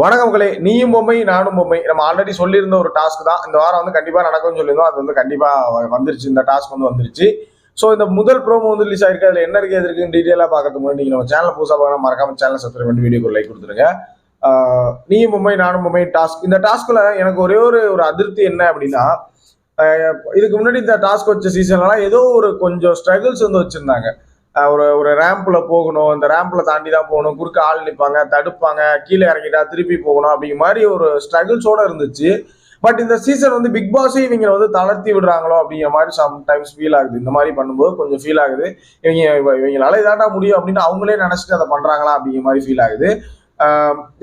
வணக்கம் நீயும் பொம்மை நானும் பொம்மை. நம்ம ஆல்ரெடி சொல்லியிருந்த ஒரு டாஸ்க் தான். இந்த வாரம் வந்து கண்டிப்பாக நடக்கும்னு சொல்லியிருந்தோம். அது வந்து கண்டிப்பாக வந்துருச்சு. இந்த டாஸ்க் வந்து வந்துருச்சு. ஸோ இந்த முதல் ப்ரோமோ வந்து ரிலீஸ் ஆயிருக்கு. அதில் என்ன இருக்குது எதுக்குன்னு இருக்குன்னு டீட்டெயிலாக பார்க்கறதுக்கு முன்னாடி நீங்கள் நம்ம சேனல் புதுசாக பார்க்கணும் மறக்காம சேனல் சப்ஸ்கிரைப் பண்ணி வீடியோக்கு லைக் கொடுத்துருங்க நீயும் பொம்மை நானும் பொம்மை டாஸ்க் இந்த டாஸ்க்கில் எனக்கு ஒரே ஒரு ஒரு அதிருப்தி என்ன அப்படின்னா இதுக்கு முன்னாடி இந்த டாஸ்க் வச்ச சீசன்லாம் ஏதோ ஒரு கொஞ்சம் ஸ்ட்ரகிள்ஸ் வந்து வச்சுருந்தாங்க. ஒரு ஒரு ரேம்ப்ல போகணும். இந்த ரேம்ப்ல தாண்டி தான் போகணும். குறுக்க ஆள் நிற்பாங்க தடுப்பாங்க கீழே இறங்கிட்டா திருப்பி போகணும் அப்படிங்கிற மாதிரி ஒரு ஸ்ட்ரகிள்ஸோட இருந்துச்சு. பட் இந்த சீசன் வந்து பிக் பாஸே இவங்க வந்து தளர்த்தி விடுறாங்களோ அப்படிங்கிற மாதிரி சம்டைம்ஸ் ஃபீல் ஆகுது. இந்த மாதிரி பண்ணும்போது கொஞ்சம் ஃபீல் ஆகுது. இவங்க இவங்களால இதாண்டா முடியும் அப்படின்னு அவங்களே நினைச்சிட்டு அதை பண்றாங்களா அப்படிங்கிற மாதிரி ஃபீல் ஆகுது.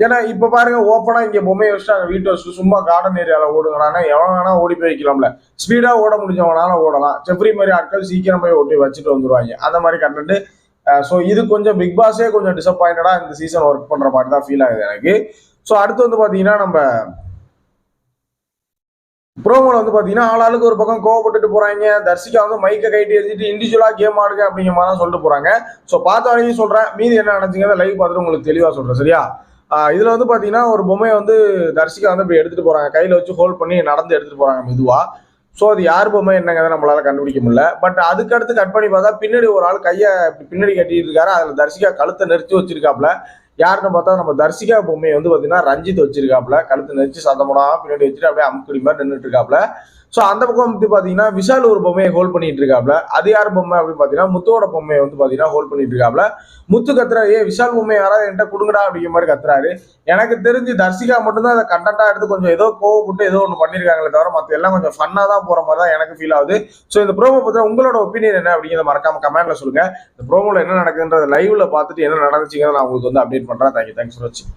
ஏன்னா இப்ப பாருங்க ஓப்பனா இங்க பொம்மையை வச்சுட்டாங்க வீட்டை வச்சுட்டு சும்மா கார்டன் ஏரியால ஓடுங்கிறானா எவன் வேணா ஓடி போய் வைக்கலாம்ல ஸ்பீடா ஓட முடிஞ்சவனால ஓடலாம். செஃப்ரி மாதிரி ஆட்கள் சீக்கிரம் போய் ஓட்டி வச்சுட்டு வந்துருவாங்க. அந்த மாதிரி கண்டென்ட் ஸோ இது கொஞ்சம் பிக் பாஸே கொஞ்சம் டிசப்பாயின்டா இந்த சீசன் ஒர்க் பண்ற மாதிரி தான் ஃபீல் ஆகுது எனக்கு. ஸோ அடுத்து வந்து பாத்தீங்கன்னா நம்ம ப்ரோமோவில் வந்து பாத்தீங்கன்னா ஆளாளுக்கு ஒரு பக்கம் கோவப்பட்டுட்டு போகிறாங்க தர்சிகா வந்து மைக்கை கைட்டி எழுதிட்டு இண்டிவிஜுவலாக கேம் ஆடுங்க அப்படிங்கிற மாதிரி தான் சொல்லிட்டு போகிறாங்க ஸோ பார்த்த வரைக்கும் சொல்கிறேன் மீதி என்ன நினைச்சீங்க லைவ் பார்த்துட்டு உங்களுக்கு தெளிவாக சொல்கிறேன் சரியா? இதில் வந்து பார்த்தீங்கன்னா ஒரு பொம்மையை வந்து தர்சிகா வந்து இப்படி எடுத்துகிட்டு போகிறாங்க கையில் வச்சு ஹோல்ட் பண்ணி நடந்து எடுத்துகிட்டு போகிறாங்க மெதுவாக ஸோ அது யார் பொம்மை என்னங்கிறத நம்மளால் கண்டுபிடிக்க முடியல. பட் அதுக்கு அடுத்து கட் பண்ணி பார்த்தா பின்னாடி ஒரு ஆள் கையை இப்படி பின்னாடி கட்டிட்டு இருக்காரு. அதில் தர்சிகா கழுத்தை நெரிச்சு வச்சிருக்காப்புல. யாருன்னு பார்த்தா நம்ம தர்சிகா பொம்மையை வந்து பார்த்தீங்கன்னா ரஞ்சித் வச்சிருக்காப்ல கழுத்து நெரிச்சு சத்தம் பின்னாடி வச்சுட்டு அப்படியே அமுக்குடி மாதிரி நின்றுட்டு இருக்காப்ல ஸோ அந்த பக்கம் வந்து பார்த்தீங்கன்னா விஷால் ஒரு பொம்மையை ஹோல்ட் பண்ணிட்டு இருக்காப்ல அது யார் பொம்மை அப்படின்னு பார்த்தீங்கன்னா முத்துவோட பொம்மையை வந்து பார்த்தீங்கன்னா ஹோல்ட் பண்ணிட்டு இருக்காப்ல முத்து கத்துறாரு ஏ விஷால் பொம்மை யாராவது என்கிட்ட கொடுங்கடா அப்படிங்கிற மாதிரி கத்துறாரு. எனக்கு தெரிஞ்சு தர்சிகா மட்டும்தான் அதை கண்டென்ட்டாக எடுத்து கொஞ்சம் ஏதோ கோவப்பட்டு ஏதோ ஒன்று பண்ணியிருக்காங்களே தவிர மற்ற எல்லாம் கொஞ்சம் ஃபன்னாக தான் போகிற மாதிரி தான் எனக்கு ஃபீல் ஆகுது. ஸோ இந்த ப்ரோமோ பத்தி உங்களோட ஒப்பீனியன் என்ன அப்படிங்கிறத மறக்காம கமெண்ட்ல சொல்லுங்கள் இந்த ப்ரோமோவில் என்ன நடக்குதுன்றத லைவ்ல பார்த்துட்டு என்ன நடந்துச்சுங்கிறத நான் உங்களுக்கு வந்து அப்டேட் பண்ணுறேன் தேங்க்யூ தேங்க்ஸ் ஃபார் வாட்சிங்